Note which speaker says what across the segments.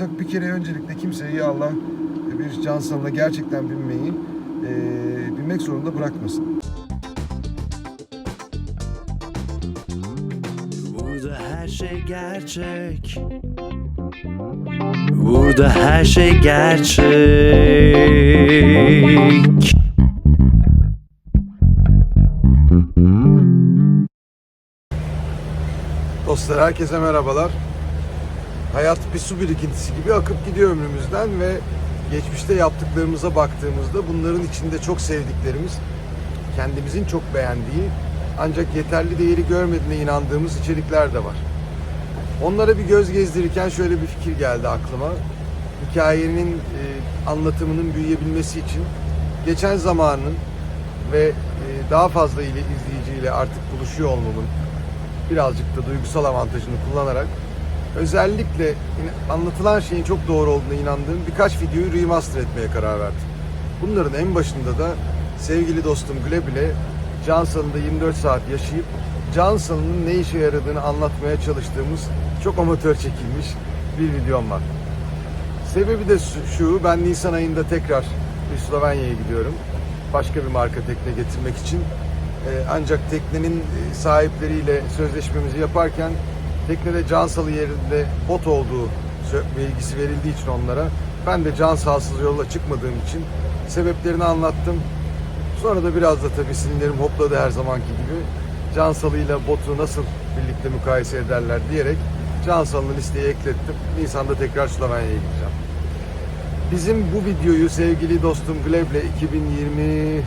Speaker 1: Bir kere öncelikle kimseyi Allah bir can salına gerçekten binmeyi, e, binmek zorunda bırakmasın.
Speaker 2: Burada her şey gerçek. Burada her şey gerçek.
Speaker 1: Dostlar herkese merhabalar. Hayat bir su birikintisi gibi akıp gidiyor ömrümüzden ve geçmişte yaptıklarımıza baktığımızda bunların içinde çok sevdiklerimiz, kendimizin çok beğendiği ancak yeterli değeri görmediğine inandığımız içerikler de var. Onlara bir göz gezdirirken şöyle bir fikir geldi aklıma. Hikayenin e, anlatımının büyüyebilmesi için geçen zamanın ve e, daha fazla ile izleyiciyle artık buluşuyor olmamın birazcık da duygusal avantajını kullanarak özellikle anlatılan şeyin çok doğru olduğuna inandığım birkaç videoyu remaster etmeye karar verdim. Bunların en başında da sevgili dostum Gleb ile Cansal'ında 24 saat yaşayıp Cansal'ın ne işe yaradığını anlatmaya çalıştığımız çok amatör çekilmiş bir videom var. Sebebi de şu- şu, ben Nisan ayında tekrar bir Slovenya'ya gidiyorum. Başka bir marka tekne getirmek için. Ee, ancak teknenin e, sahipleriyle sözleşmemizi yaparken teknede can salı yerinde bot olduğu bilgisi verildiği için onlara ben de can sağsız yola çıkmadığım için sebeplerini anlattım. Sonra da biraz da tabii sinirlerim hopladı her zamanki gibi. Can salıyla botu nasıl birlikte mukayese ederler diyerek can salını listeye eklettim. Nisan'da tekrar Slovenya'ya gideceğim. Bizim bu videoyu sevgili dostum Gleb'le 2020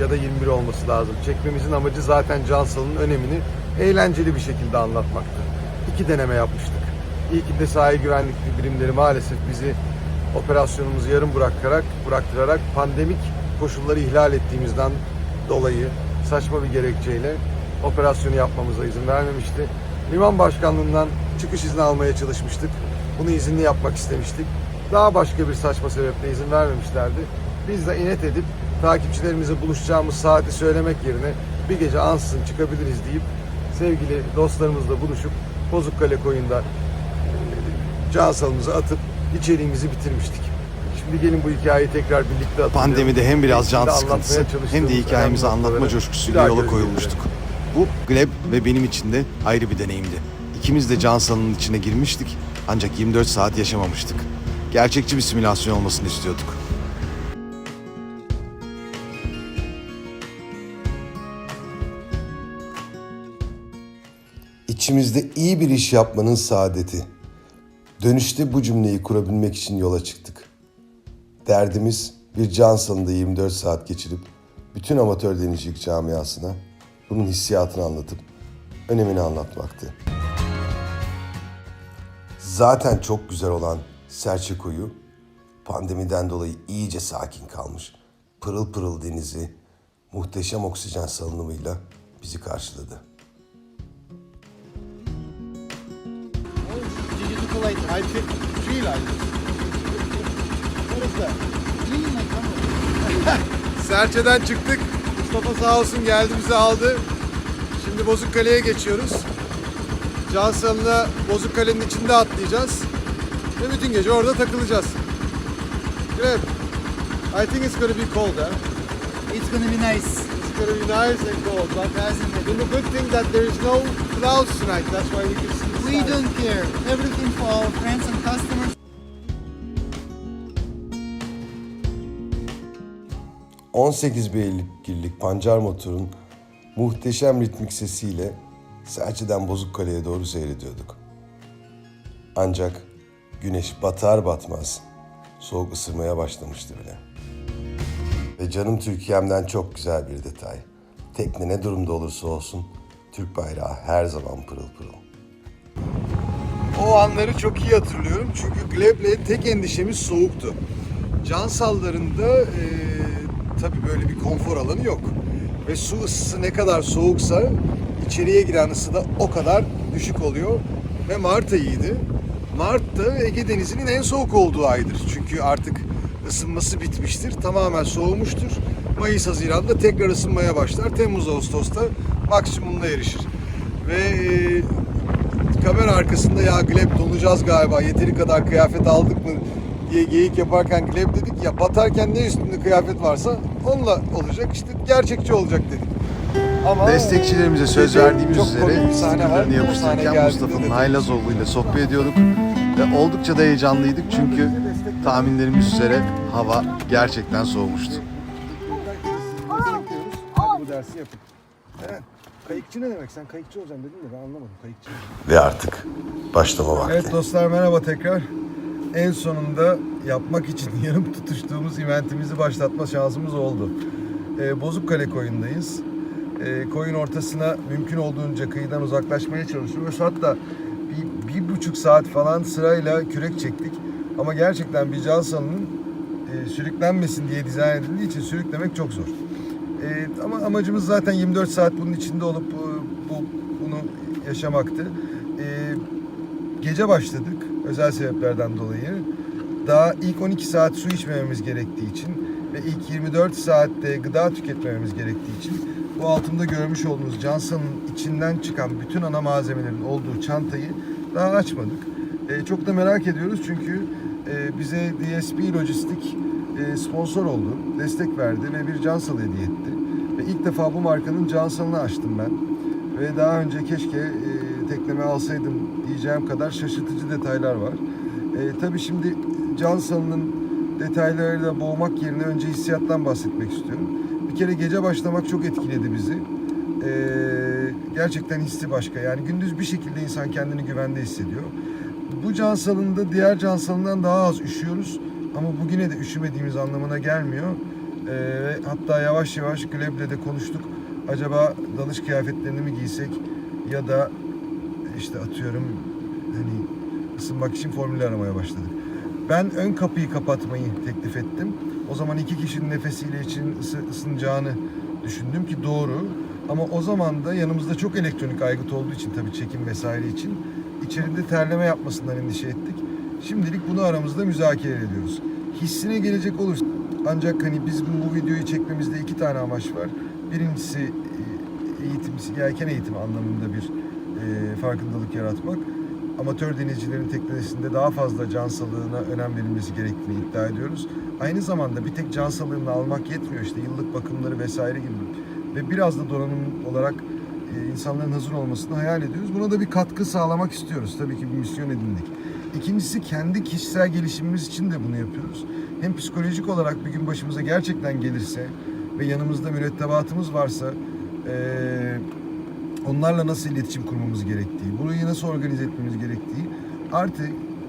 Speaker 1: ya da 21 olması lazım. Çekmemizin amacı zaten Cansal'ın önemini eğlenceli bir şekilde anlatmaktı. İki deneme yapmıştık. İlkinde sahil güvenlik birimleri maalesef bizi operasyonumuzu yarım bırakarak, bıraktırarak pandemik koşulları ihlal ettiğimizden dolayı saçma bir gerekçeyle operasyonu yapmamıza izin vermemişti. Liman başkanlığından çıkış izni almaya çalışmıştık. Bunu izinli yapmak istemiştik. Daha başka bir saçma sebeple izin vermemişlerdi. Biz de inet edip takipçilerimize buluşacağımız saati söylemek yerine bir gece ansızın çıkabiliriz deyip sevgili dostlarımızla buluşup Bozukkale koyunda e, can salımızı atıp içeriğimizi bitirmiştik. Şimdi gelin bu hikayeyi tekrar birlikte atalım.
Speaker 3: Pandemide hem biraz can sıkıntısı hem de hikayemizi anlatma coşkusuyla yola koyulmuştuk. Bu Gleb ve benim için de ayrı bir deneyimdi. İkimiz de can salının içine girmiştik ancak 24 saat yaşamamıştık. Gerçekçi bir simülasyon olmasını istiyorduk.
Speaker 4: İçimizde iyi bir iş yapmanın saadeti. Dönüşte bu cümleyi kurabilmek için yola çıktık. Derdimiz bir can salında 24 saat geçirip bütün amatör denizcilik camiasına bunun hissiyatını anlatıp önemini anlatmaktı. Zaten çok güzel olan Serçe Koyu pandemiden dolayı iyice sakin kalmış. Pırıl pırıl denizi muhteşem oksijen salınımıyla bizi karşıladı.
Speaker 5: Light. I pick three lights. What is that? Clean my camera.
Speaker 1: Serçe'den çıktık. Mustafa sağ olsun geldi bizi aldı. Şimdi Bozukkale'ye geçiyoruz. Can salına Bozukkale'nin içinde atlayacağız. Ve bütün gece orada takılacağız. Grab. I think it's gonna be cold, huh?
Speaker 5: It's gonna be nice.
Speaker 1: It's gonna be nice and cold, but
Speaker 5: and
Speaker 1: the good thing that there is no clouds tonight. That's why we can see
Speaker 5: we don't care. Everything for our friends and customers.
Speaker 4: 18 beygirlik pancar motorun muhteşem ritmik sesiyle Serçe'den Bozukkale'ye doğru seyrediyorduk. Ancak güneş batar batmaz soğuk ısırmaya başlamıştı bile. Ve canım Türkiye'mden çok güzel bir detay. Tekne ne durumda olursa olsun Türk bayrağı her zaman pırıl pırıl.
Speaker 1: O anları çok iyi hatırlıyorum çünkü Gleb'le tek endişemiz soğuktu. Can sallarında e, tabii böyle bir konfor alanı yok. Ve su ısısı ne kadar soğuksa içeriye giren ısı da o kadar düşük oluyor. Ve Mart ayıydı. Mart da Ege Denizi'nin en soğuk olduğu aydır. Çünkü artık ısınması bitmiştir. Tamamen soğumuştur. Mayıs, Haziran'da tekrar ısınmaya başlar. Temmuz, Ağustos'ta maksimumuna erişir. Ve e, kamera arkasında ya Gleb donacağız galiba yeteri kadar kıyafet aldık mı diye geyik yaparken Gleb dedik ya batarken ne üstünde kıyafet varsa onunla olacak işte gerçekçi olacak dedik. Ama
Speaker 3: Destekçilerimize söz verdiğimiz üzere
Speaker 1: sahne
Speaker 3: yapıştırırken Mustafa'nın. Haylazoğlu ile sohbet ediyorduk. Ve oldukça da heyecanlıydık çünkü tahminlerimiz üzere hava gerçekten soğumuştu.
Speaker 1: Bu dersi yapın. Evet. Kayıkçı ne demek? Sen kayıkçı olacaksın dedin de ben anlamadım kayıkçı.
Speaker 4: Ve artık başlama vakti.
Speaker 1: Evet dostlar merhaba tekrar. En sonunda yapmak için yarım tutuştuğumuz eventimizi başlatma şansımız oldu. Ee, Bozukkale koyundayız. Ee, koyun ortasına mümkün olduğunca kıyıdan uzaklaşmaya çalışıyoruz. Hatta bir, bir buçuk saat falan sırayla kürek çektik. Ama gerçekten bir cansalının e, sürüklenmesin diye dizayn edildiği için sürüklemek çok zor. Ee, ama amacımız zaten 24 saat bunun içinde olup e, bu bunu yaşamaktı. Ee, gece başladık özel sebeplerden dolayı. Daha ilk 12 saat su içmememiz gerektiği için ve ilk 24 saatte gıda tüketmememiz gerektiği için bu altımda görmüş olduğunuz Johnson'ın içinden çıkan bütün ana malzemelerin olduğu çantayı daha açmadık. Ee, çok da merak ediyoruz çünkü e, bize DSP Lojistik e, sponsor oldu, destek verdi ve bir Johnson hediye etti. Ve ilk defa bu markanın Johnson'ını açtım ben. Ve daha önce keşke e, tekleme alsaydım diyeceğim kadar şaşırtıcı detaylar var. E, tabii şimdi Johnson'ın detaylarıyla boğmak yerine önce hissiyattan bahsetmek istiyorum. Bir kere gece başlamak çok etkiledi bizi. E, gerçekten hissi başka. Yani gündüz bir şekilde insan kendini güvende hissediyor. Bu can salında diğer can salından daha az üşüyoruz. Ama bugüne de üşümediğimiz anlamına gelmiyor. Ee, ve hatta yavaş yavaş Gleb'le de konuştuk. Acaba dalış kıyafetlerini mi giysek ya da işte atıyorum hani ısınmak için formül aramaya başladık. Ben ön kapıyı kapatmayı teklif ettim. O zaman iki kişinin nefesiyle için ısı, ısınacağını düşündüm ki doğru. Ama o zaman da yanımızda çok elektronik aygıt olduğu için tabii çekim vesaire için içeride terleme yapmasından endişe ettik. Şimdilik bunu aramızda müzakere ediyoruz. Hissine gelecek olursa ancak hani biz bu videoyu çekmemizde iki tane amaç var. Birincisi e, eğitim, yelken eğitimi anlamında bir e, farkındalık yaratmak. Amatör denizcilerin teknesinde daha fazla can sağlığına önem verilmesi gerektiğini iddia ediyoruz. Aynı zamanda bir tek can sağlığını almak yetmiyor işte yıllık bakımları vesaire gibi. Ve biraz da donanım olarak e, insanların hazır olmasını hayal ediyoruz. Buna da bir katkı sağlamak istiyoruz. Tabii ki bir misyon edindik. İkincisi kendi kişisel gelişimimiz için de bunu yapıyoruz. Hem psikolojik olarak bir gün başımıza gerçekten gelirse ve yanımızda mürettebatımız varsa e, onlarla nasıl iletişim kurmamız gerektiği, burayı nasıl organize etmemiz gerektiği artı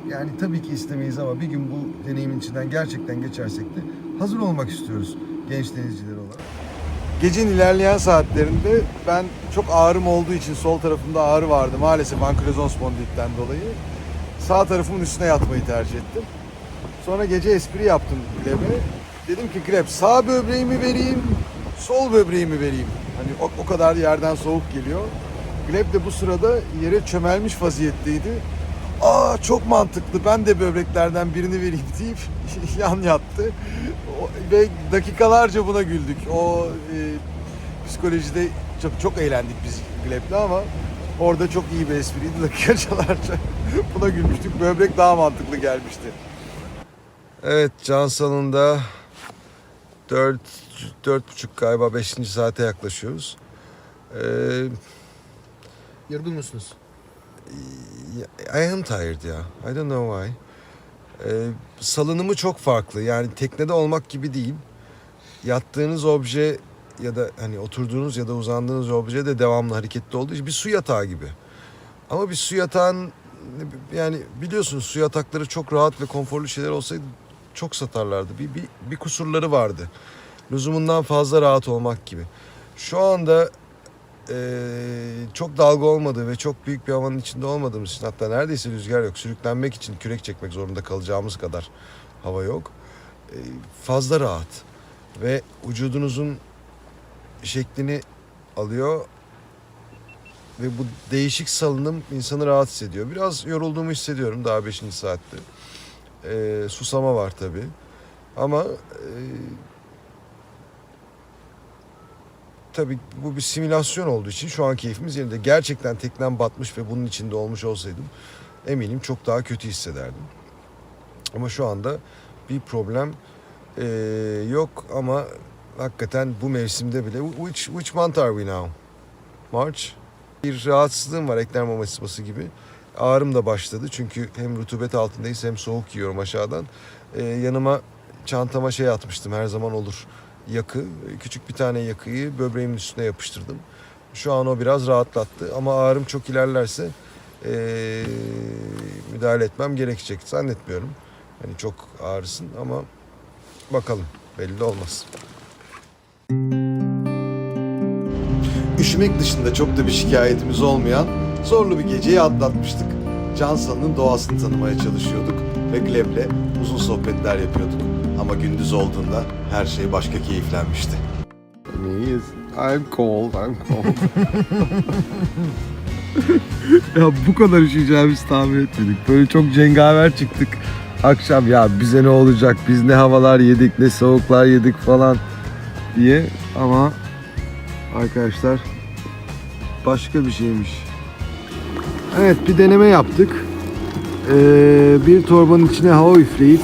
Speaker 1: yani tabii ki istemeyiz ama bir gün bu deneyimin içinden gerçekten geçersek de hazır olmak istiyoruz genç denizciler olarak. Gecenin ilerleyen saatlerinde ben çok ağrım olduğu için sol tarafımda ağrı vardı maalesef ankilozon spondilitten dolayı. Sağ tarafımın üstüne yatmayı tercih ettim. Sonra gece espri yaptım Gleb'e. Dedim ki Gleb sağ böbreğimi vereyim, sol böbreğimi vereyim. Hani o, o kadar yerden soğuk geliyor. Gleb de bu sırada yere çömelmiş vaziyetteydi. Aa çok mantıklı ben de böbreklerden birini vereyim deyip yan yattı. Ve dakikalarca buna güldük. O e, psikolojide çok çok eğlendik biz Gleb'le ama orada çok iyi bir espriydi. Dakikalarca buna gülmüştük. Böbrek daha mantıklı gelmişti. Evet can salonunda 4 dört buçuk galiba 5. saate yaklaşıyoruz. Ee,
Speaker 5: Yorgun musunuz?
Speaker 1: I am tired ya. I don't know why. Ee, salınımı çok farklı. Yani teknede olmak gibi değil. Yattığınız obje ya da hani oturduğunuz ya da uzandığınız obje de devamlı hareketli olduğu için bir su yatağı gibi. Ama bir su yatağın yani biliyorsunuz su yatakları çok rahat ve konforlu şeyler olsaydı çok satarlardı. Bir, bir, bir kusurları vardı. Lüzumundan fazla rahat olmak gibi. Şu anda ee, çok dalga olmadığı ve çok büyük bir havanın içinde olmadığımız için hatta neredeyse rüzgar yok. Sürüklenmek için kürek çekmek zorunda kalacağımız kadar hava yok. Ee, fazla rahat ve vücudunuzun şeklini alıyor ve bu değişik salınım insanı rahatsız ediyor. Biraz yorulduğumu hissediyorum daha 5. saatte. Ee, susama var tabii. Ama e, tabii bu bir simülasyon olduğu için şu an keyfimiz yerinde. Gerçekten teknem batmış ve bunun içinde olmuş olsaydım eminim çok daha kötü hissederdim. Ama şu anda bir problem eee, yok ama hakikaten bu mevsimde bile which, which month are we now? March. Bir rahatsızlığım var eklem mamasması gibi. Ağrım da başladı çünkü hem rutubet altındayız hem soğuk yiyorum aşağıdan. Eee, yanıma çantama şey atmıştım her zaman olur yakı. Küçük bir tane yakıyı böbreğimin üstüne yapıştırdım. Şu an o biraz rahatlattı ama ağrım çok ilerlerse eee, müdahale etmem gerekecek. Zannetmiyorum. Hani çok ağrısın ama bakalım belli olmaz. Üşümek dışında çok da bir şikayetimiz olmayan zorlu bir geceyi atlatmıştık. Cansal'ın doğasını tanımaya çalışıyorduk ve Gleb'le uzun sohbetler yapıyorduk. Ama gündüz olduğunda her şey başka keyiflenmişti. I'm cold, I'm cold. ya bu kadar üşüyeceğimizi tahmin etmedik. Böyle çok cengaver çıktık. Akşam ya bize ne olacak, biz ne havalar yedik, ne soğuklar yedik falan diye. Ama arkadaşlar başka bir şeymiş. Evet bir deneme yaptık. Ee, bir torbanın içine hava üfleyip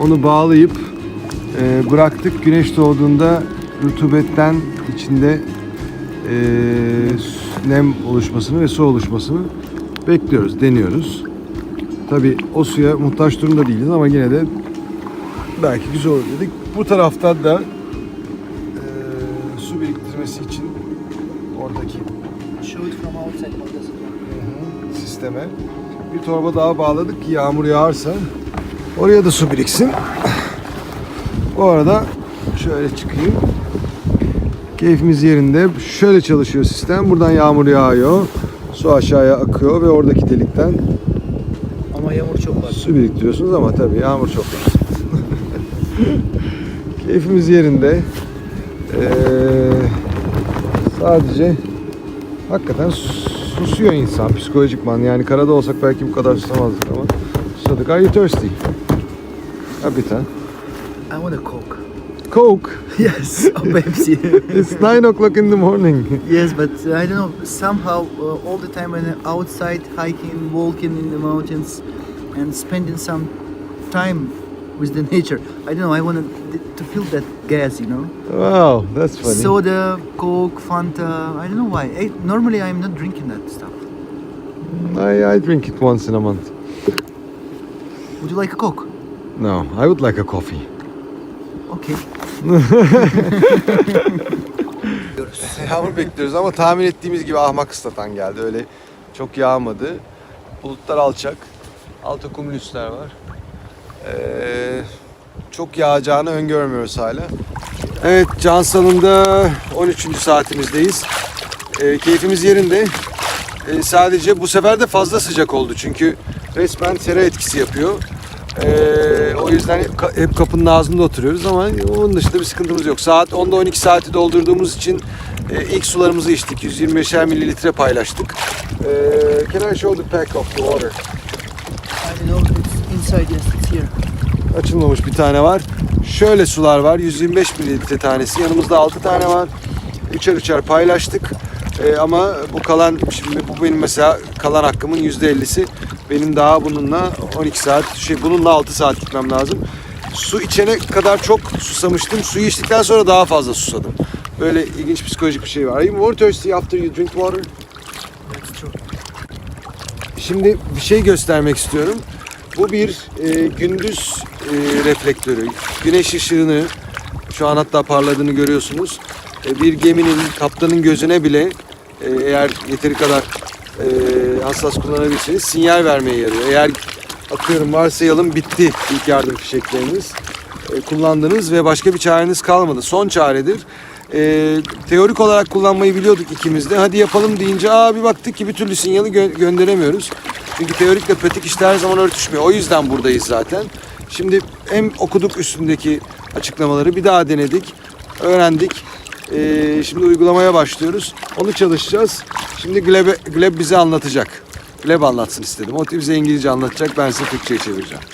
Speaker 1: onu bağlayıp e, bıraktık. Güneş doğduğunda rutubetten içinde e, nem oluşmasını ve su oluşmasını bekliyoruz, deniyoruz. Tabi o suya muhtaç durumda değiliz ama yine de belki güzel olur dedik. Bu taraftan da oradaki
Speaker 5: Show it from outside. Do?
Speaker 1: sisteme bir torba daha bağladık ki yağmur yağarsa oraya da su biriksin. Bu arada şöyle çıkayım. Keyfimiz yerinde. Şöyle çalışıyor sistem. Buradan yağmur yağıyor. Su aşağıya akıyor ve oradaki delikten
Speaker 5: Ama yağmur çok var.
Speaker 1: su biriktiriyorsunuz ama tabii yağmur çok var. Keyfimiz yerinde. Sadece hakikaten susuyor insan psikolojikman. Yani karada olsak belki bu kadar susamazdık ama susadık. Are you thirsty? Ha bir tane.
Speaker 5: I want a coke.
Speaker 1: Coke.
Speaker 5: yes, a Pepsi.
Speaker 1: It's 9 o'clock in the morning.
Speaker 5: yes, but I don't know. Somehow, uh, all the time when I'm outside hiking, walking in the mountains, and spending some time with the nature, I don't know. I want to feel that gas, you know.
Speaker 1: Wow, that's funny.
Speaker 5: Soda, Coke, Fanta. I don't know why. I, normally, I'm not drinking that stuff.
Speaker 1: I, I drink it once in a month.
Speaker 5: Would you like a Coke?
Speaker 1: No, I would like a coffee.
Speaker 5: Okay.
Speaker 1: Yağmur bekliyoruz ama tahmin ettiğimiz gibi ahmak ıslatan geldi. Öyle çok yağmadı. Bulutlar alçak. Alta kumülüsler var. Ee, çok yağacağını öngörmüyoruz hala. Evet Cansal'ında 13. saatimizdeyiz. Ee, keyfimiz yerinde. Ee, sadece bu sefer de fazla sıcak oldu çünkü resmen sera etkisi yapıyor. Ee, o yüzden hep, hep kapının ağzında oturuyoruz ama onun dışında bir sıkıntımız yok. Saat 10'da 12 saati doldurduğumuz için e, ilk sularımızı içtik. 125'er mililitre paylaştık. Ee, can I show the pack of the water?
Speaker 5: I. Yes, it's here.
Speaker 1: Açılmamış bir tane var. Şöyle sular var. 125 mililitre tanesi. Yanımızda 6 tane var. Üçer üçer paylaştık. Ee, ama bu kalan, şimdi bu benim mesela kalan hakkımın %50'si. Benim daha bununla 12 saat, şey bununla 6 saat gitmem lazım. Su içene kadar çok susamıştım. Suyu içtikten sonra daha fazla susadım. Böyle ilginç psikolojik bir şey var. Are you more thirsty after you drink water?
Speaker 5: That's true.
Speaker 1: Şimdi bir şey göstermek istiyorum. Bu bir e, gündüz e, reflektörü. Güneş ışığını şu an hatta parladığını görüyorsunuz. E, bir geminin kaptanın gözüne bile e, eğer yeteri kadar e, hassas kullanabilirseniz sinyal vermeye yarıyor. Eğer atıyorum varsayalım bitti ilk yardım fişekleriniz. E, kullandınız ve başka bir çareniz kalmadı. Son çaredir. E, teorik olarak kullanmayı biliyorduk ikimiz de. Hadi yapalım deyince aa bir baktık ki bir türlü sinyali gö- gönderemiyoruz. Çünkü teorikle pratik işte her zaman örtüşmüyor. O yüzden buradayız zaten. Şimdi hem okuduk üstündeki açıklamaları bir daha denedik. Öğrendik. E, şimdi uygulamaya başlıyoruz. Onu çalışacağız. Şimdi Gleb, Gleb bize anlatacak. Gleb anlatsın istedim. O bize İngilizce anlatacak. Ben size Türkçe'ye çevireceğim.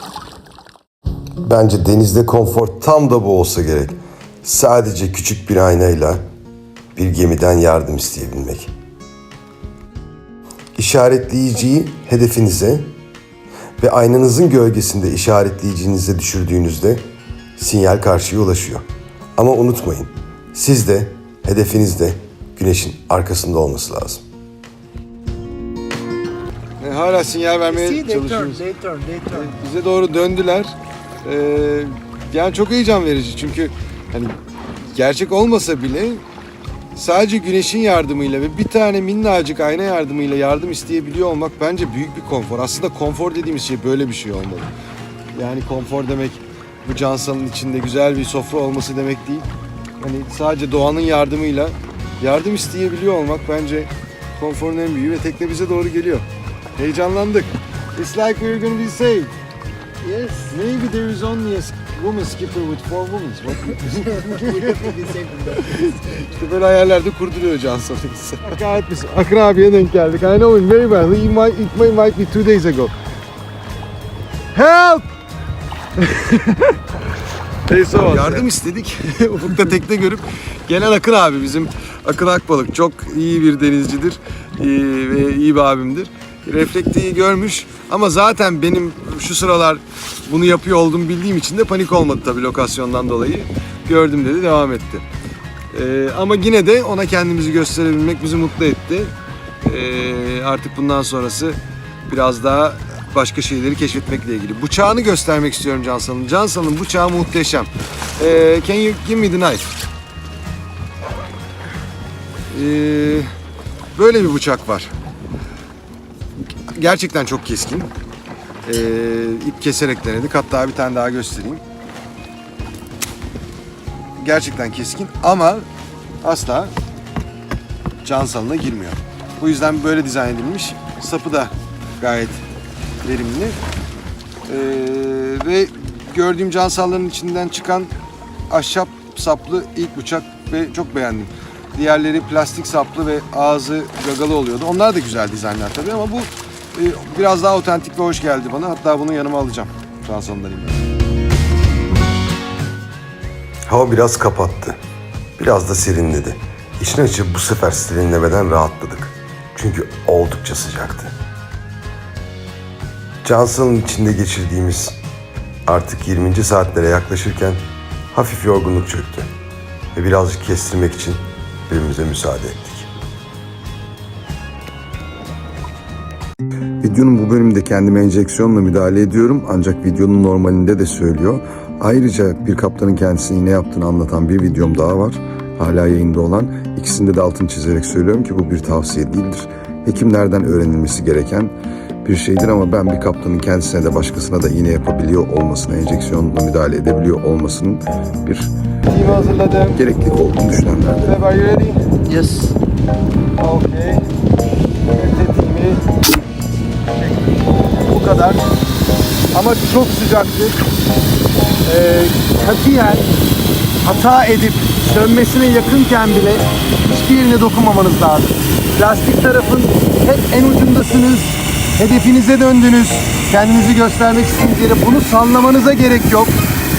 Speaker 4: Bence denizde konfor tam da bu olsa gerek. Sadece küçük bir aynayla bir gemiden yardım isteyebilmek. İşaretleyiciyi hedefinize ve aynanızın gölgesinde işaretleyicinize düşürdüğünüzde sinyal karşıya ulaşıyor. Ama unutmayın, siz de hedefiniz de güneşin arkasında olması lazım.
Speaker 1: E, hala sinyal vermeye
Speaker 5: See, they turn,
Speaker 1: çalışıyoruz.
Speaker 5: they turn, they turn.
Speaker 1: Bize doğru döndüler. Ee, yani çok heyecan verici çünkü hani gerçek olmasa bile sadece güneşin yardımıyla ve bir tane minnacık ayna yardımıyla yardım isteyebiliyor olmak bence büyük bir konfor. Aslında konfor dediğimiz şey böyle bir şey olmalı. Yani konfor demek bu cansalın içinde güzel bir sofra olması demek değil. Hani sadece doğanın yardımıyla yardım isteyebiliyor olmak bence konforun en büyüğü ve tekne bize doğru geliyor. Heyecanlandık. It's like we're gonna be saved. Yes. Maybe there is only a woman skipper with four women. işte böyle hayallerde kurduruyor Can Sanırsa. Kahretmesin. Akın abiye denk geldik. I know him very well. He might, it might, might be two days ago. Help! Yardım istedik. Ufukta tekne görüp gelen Akın abi bizim Akın Akbalık çok iyi bir denizcidir ee, ve iyi bir abimdir. Reflekteyi görmüş ama zaten benim şu sıralar bunu yapıyor olduğumu bildiğim için de panik olmadı tabii lokasyondan dolayı. Gördüm dedi devam etti. Ee, ama yine de ona kendimizi gösterebilmek bizi mutlu etti. Ee, artık bundan sonrası biraz daha başka şeyleri keşfetmekle ilgili. Bıçağını göstermek istiyorum Cansal'ın. Cansal'ın bıçağı muhteşem. Ee, can you give me the knife? Ee, böyle bir bıçak var. Gerçekten çok keskin. Ee, ip keserek denedik. Hatta bir tane daha göstereyim. Gerçekten keskin ama asla can salına girmiyor. Bu yüzden böyle dizayn edilmiş. Sapı da gayet verimli. Ee, ve gördüğüm can sallarının içinden çıkan ahşap saplı ilk bıçak ve çok beğendim. Diğerleri plastik saplı ve ağzı gagalı oluyordu. Onlar da güzel dizaynlar tabii ama bu e, biraz daha otentik ve hoş geldi bana. Hatta bunu yanıma alacağım. Can salından
Speaker 4: Hava biraz kapattı. Biraz da serinledi. İşin açığı bu sefer serinlemeden rahatladık. Çünkü oldukça sıcaktı. Johnson'ın içinde geçirdiğimiz artık 20. saatlere yaklaşırken hafif yorgunluk çöktü. Ve birazcık kestirmek için birbirimize müsaade ettik.
Speaker 6: Videonun bu bölümünde kendime enjeksiyonla müdahale ediyorum ancak videonun normalinde de söylüyor. Ayrıca bir kaptanın kendisine ne yaptığını anlatan bir videom daha var. Hala yayında olan. İkisinde de altını çizerek söylüyorum ki bu bir tavsiye değildir. Hekimlerden öğrenilmesi gereken bir şeydir ama ben bir kaptanın kendisine de başkasına da iğne yapabiliyor olmasına, enjeksiyonla müdahale edebiliyor olmasının bir
Speaker 1: Team hazırladım.
Speaker 6: gereklilik olduğunu düşünenlerden.
Speaker 5: Yes.
Speaker 1: Okay. Tetiğimi kadar. Ama çok sıcaktı. Ee, katiyen hata edip sönmesine yakınken bile hiçbir yerine dokunmamanız lazım. Lastik tarafın hep en ucundasınız. Hedefinize döndünüz. Kendinizi göstermek istediğiniz yere bunu sallamanıza gerek yok.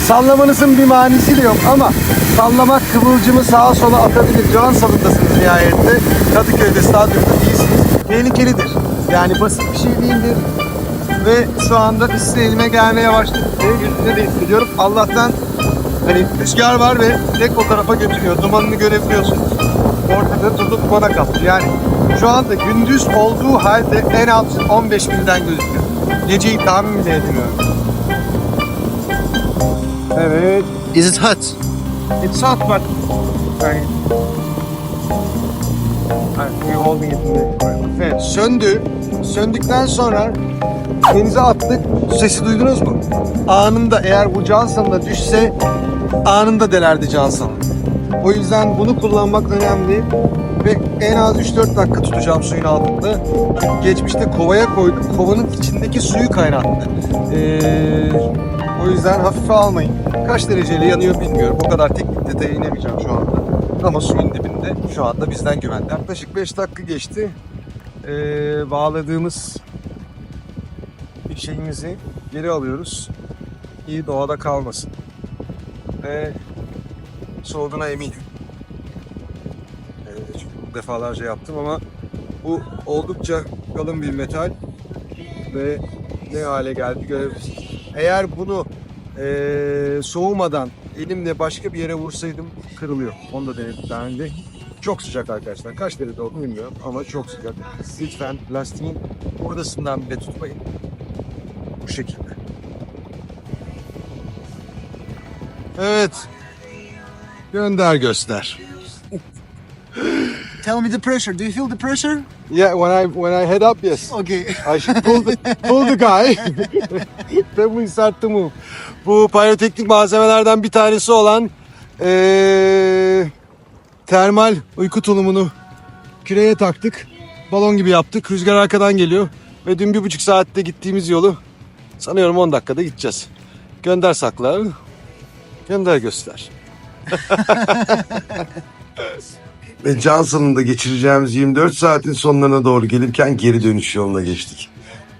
Speaker 1: Sallamanızın bir manisi de yok ama sallamak kıvılcımı sağa sola atabilir. Can salındasınız nihayette. Kadıköy'de stadyumda değilsiniz. Tehlikelidir. Yani basit bir şey değildir. Ve şu anda pist elime gelmeye başladı. Ve yüzüne de hissediyorum. Allah'tan hani rüzgar var ve tek o tarafa götürüyor. Dumanını görebiliyorsunuz. Ortada tutup dumana kaptı. Yani şu anda gündüz olduğu halde en alt 15 milden gözüküyor. Geceyi tahmin bile edemiyorum. Evet.
Speaker 5: Is it hot?
Speaker 1: It's hot but yani The... Evet, söndü. Söndükten sonra denize attık. Sesi duydunuz mu? Anında eğer bu Johnson'la düşse anında delerdi Johnson. O yüzden bunu kullanmak önemli. Ve en az 3-4 dakika tutacağım suyun altında. Geçmişte kovaya koydum. Kovanın içindeki suyu kaynattı. Ee, o yüzden hafife almayın. Kaç dereceyle yanıyor bilmiyorum. O kadar teknik detaya inemeyeceğim şu anda. Ama suyun dibinde şu anda bizden güvende. Yaklaşık 5 dakika geçti. Ee, bağladığımız bir şeyimizi geri alıyoruz. İyi doğada kalmasın. Ve soğuduğuna eminim. çok defalarca yaptım ama bu oldukça kalın bir metal ve ne hale geldi görebilirsiniz. Eğer bunu eee, soğumadan elimle başka bir yere vursaydım kırılıyor. Onu da denedim daha önce. Çok sıcak arkadaşlar. Kaç derece olduğunu bilmiyorum ama çok sıcak. Lütfen plastiğin buradasından bile tutmayın. Bu şekilde. Evet. Gönder göster.
Speaker 5: Tell me the pressure. Do you feel the pressure?
Speaker 1: Yeah, when I when I head up, yes.
Speaker 5: Okay.
Speaker 1: I should pull the, pull the guy. Then we start to move. Bu piroteknik malzemelerden bir tanesi olan eee, termal uyku tulumunu küreye taktık. Balon gibi yaptık. Rüzgar arkadan geliyor. Ve dün bir buçuk saatte gittiğimiz yolu sanıyorum 10 dakikada gideceğiz. Gönder saklar. Gönder göster.
Speaker 4: Ve Johnson'da geçireceğimiz 24 saatin sonlarına doğru gelirken geri dönüş yoluna geçtik.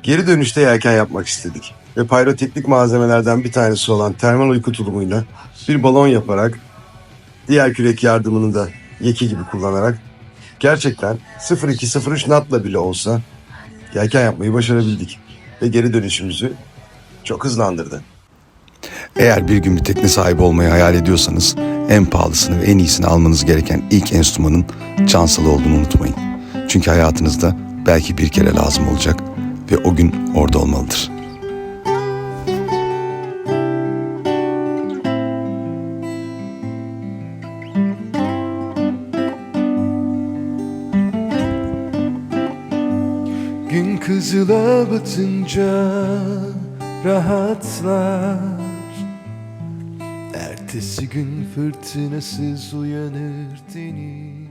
Speaker 4: Geri dönüşte yelken yapmak istedik. Ve pyroteknik malzemelerden bir tanesi olan termal uyku tulumuyla bir balon yaparak diğer kürek yardımını da yeki gibi kullanarak gerçekten 0203 knotla bile olsa yelken yapmayı başarabildik. Ve geri dönüşümüzü çok hızlandırdı.
Speaker 6: Eğer bir gün bir tekne sahibi olmayı hayal ediyorsanız en pahalısını ve en iyisini almanız gereken ilk enstrümanın Cansalı olduğunu unutmayın. Çünkü hayatınızda belki bir kere lazım olacak ve o gün orada olmalıdır.
Speaker 2: Kızıla batınca rahatlar. Ertesi gün fırtınasız uyanır deniz